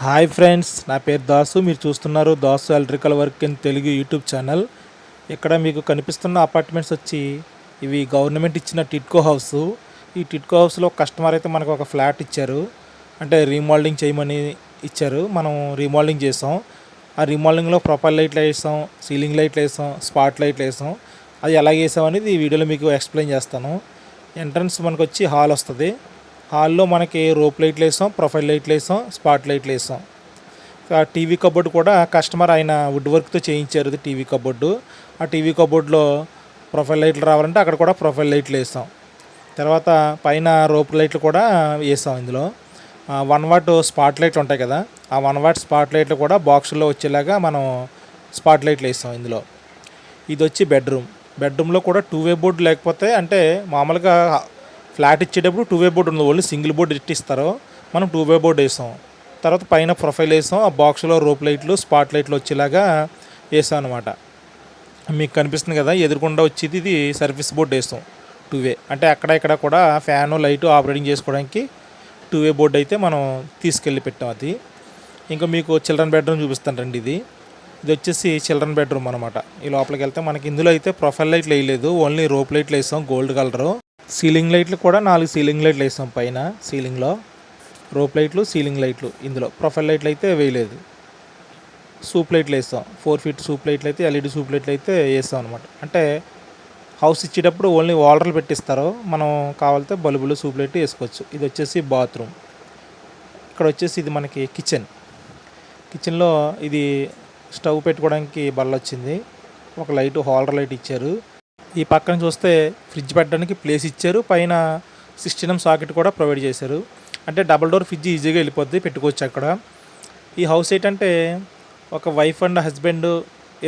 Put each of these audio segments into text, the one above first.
Hi friends నా పేరు దాసు. మీరు చూస్తున్నారు Dasu electrical work in Telugu YouTube channel. ఇక్కడ మీకు కనిపిస్తున్న అపార్ట్మెంట్స్ వచ్చి ఇవి గవర్నమెంట్ ఇచ్చిన టిట్కో హౌస్. ఈ టిట్కో హౌస్లో కస్టమర్ అయితే మనకు ఒక ఫ్లాట్ ఇచ్చారు. అంటే రీమోల్డింగ్ చేయమని ఇచ్చారు. మనం రీమోల్డింగ్ చేసాం. ఆ రీమోల్డింగ్లో ప్రొఫైల్ లైట్లు వేసాం సీలింగ్ లైట్లు వేసాం స్పాట్ లైట్లు వేసాం. అది ఎలా వేసాం అనేది ఈ వీడియోలో మీకు ఎక్స్ప్లెయిన్ చేస్తాను. ఎంట్రన్స్ మనకు వచ్చి హాల్ వస్తుంది హాల్లో మనకి రోప్ లైట్లు వేసాం ప్రొఫైల్ లైట్లు వేసాం స్పాట్ లైట్లు వేసాం ఆ టీవీ కబోర్డ్ కూడా కస్టమర్ ఆయన వుడ్ వర్క్తో చేయించారు ఇది టీవీ కబోర్డు ఆ టీవీ కబోర్డ్లో ప్రొఫైల్ లైట్లు రావాలంటే అక్కడ కూడా ప్రొఫైల్ లైట్లు వేసాం తర్వాత పైన రోప్ లైట్లు కూడా వేసాం ఇందులో. వన్ వాట్ స్పాట్ లైట్లు ఉంటాయి కదా ఆ వన్ వాట్ స్పాట్ లైట్లు కూడా బాక్సుల్లో వచ్చేలాగా మనం స్పాట్ లైట్లు వేసాం ఇందులో. ఇది వచ్చి బెడ్రూమ్ బెడ్రూమ్లో కూడా టూ వే బోర్డు లేకపోతే అంటే మామూలుగా ఫ్లాట్ ఇచ్చేటప్పుడు టూ వే బోర్డు ఉంది ఓన్లీ సింగిల్ బోర్డు ఇట్టిస్తారు మనం టూ వే బోర్డు వేసాం. తర్వాత పైన ప్రొఫైల్ వేసాం. ఆ బాక్స్లో రోప్ లైట్లు స్పాట్ లైట్లు వచ్చేలాగా వేసాం అనమాట మీకు కనిపిస్తుంది కదా ఎదురుకుండా వచ్చేది ఇది సర్వీస్ బోర్డు వేస్తాం టూ వే అంటే అక్కడ ఇక్కడ కూడా ఫ్యాను లైటు ఆపరేటింగ్ చేసుకోవడానికి టూ వే బోర్డు అయితే మనం తీసుకెళ్ళి పెట్టాం అది. ఇంకా మీకు చిల్డ్రన్ బెడ్రూమ్ చూపిస్తాను రండి ఇది. ఇది వచ్చేసి చిల్డ్రన్ బెడ్రూమ్ అనమాట ఈ లోపలికి వెళ్తే మనకి ఇందులో అయితే ప్రొఫైల్ లైట్లు వేయలేదు. ఓన్లీ రోప్ లైట్లు వేసాం గోల్డ్ కలరు. సీలింగ్ లైట్లు కూడా నాలుగు సీలింగ్ లైట్లు వేసాం పైన సీలింగ్లో. రోప్ లైట్లు సీలింగ్ లైట్లు ఇందులో. ప్రొఫైల్ లైట్లు అయితే వేయలేదు. సూప్ లైట్లు వేస్తాం ఫోర్ ఫీట్ సూప్ లైట్లు అయితే ఎల్ఈడి సూప్ లైట్లు అయితే వేస్తాం అనమాట అంటే హౌస్ ఇచ్చేటప్పుడు ఓన్లీ వాటర్లు పెట్టిస్తారు. మనం కావాలితే బల్బులు సూప్ లైట్ వేసుకోవచ్చు. ఇది వచ్చేసి బాత్రూమ్. ఇక్కడ వచ్చేసి ఇది మనకి కిచెన్. కిచెన్లో ఇది స్టవ్ పెట్టుకోవడానికి బల్ల వచ్చింది. ఒక లైట్ హోల్డర్ లైట్ ఇచ్చారు. ఈ పక్కన చూస్తే ఫ్రిడ్జ్ పెట్టడానికి ప్లేస్ ఇచ్చారు. పైన సిక్స్టీన్ సాకెట్ కూడా ప్రొవైడ్ చేశారు. అంటే డబుల్ డోర్ ఫ్రిడ్జ్ ఈజీగా వెళ్ళిపోద్ది పెట్టుకోవచ్చు అక్కడ. ఈ హౌస్ ఏంటంటే ఒక వైఫ్ అండ్ హస్బెండ్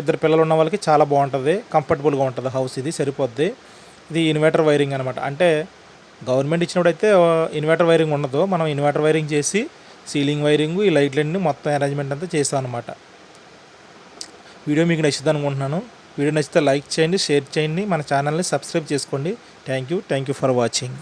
ఇద్దరు పిల్లలు ఉన్న వాళ్ళకి చాలా బాగుంటుంది. కంఫర్టబుల్గా ఉంటుంది హౌస్ ఇది సరిపోద్ది. ఇది ఇన్వర్టర్ వైరింగ్ అనమాట అంటే గవర్నమెంట్ ఇచ్చినప్పుడైతే ఇన్వర్టర్ వైరింగ్ ఉండదు. మనం ఇన్వర్టర్ వైరింగ్ చేసి సీలింగ్ వైరింగ్ ఈ లైట్లన్నీ మొత్తం అరేంజ్మెంట్ అంతా చేస్తాం అనమాట వీడియో మీకు నచ్చుతుంది అనుకుంటున్నాను. వీడియో నచ్చితే లైక్ చేయండి షేర్ చేయండి. మన ఛానల్ని సబ్స్క్రైబ్ చేసుకోండి. Thank you. Thank you for watching.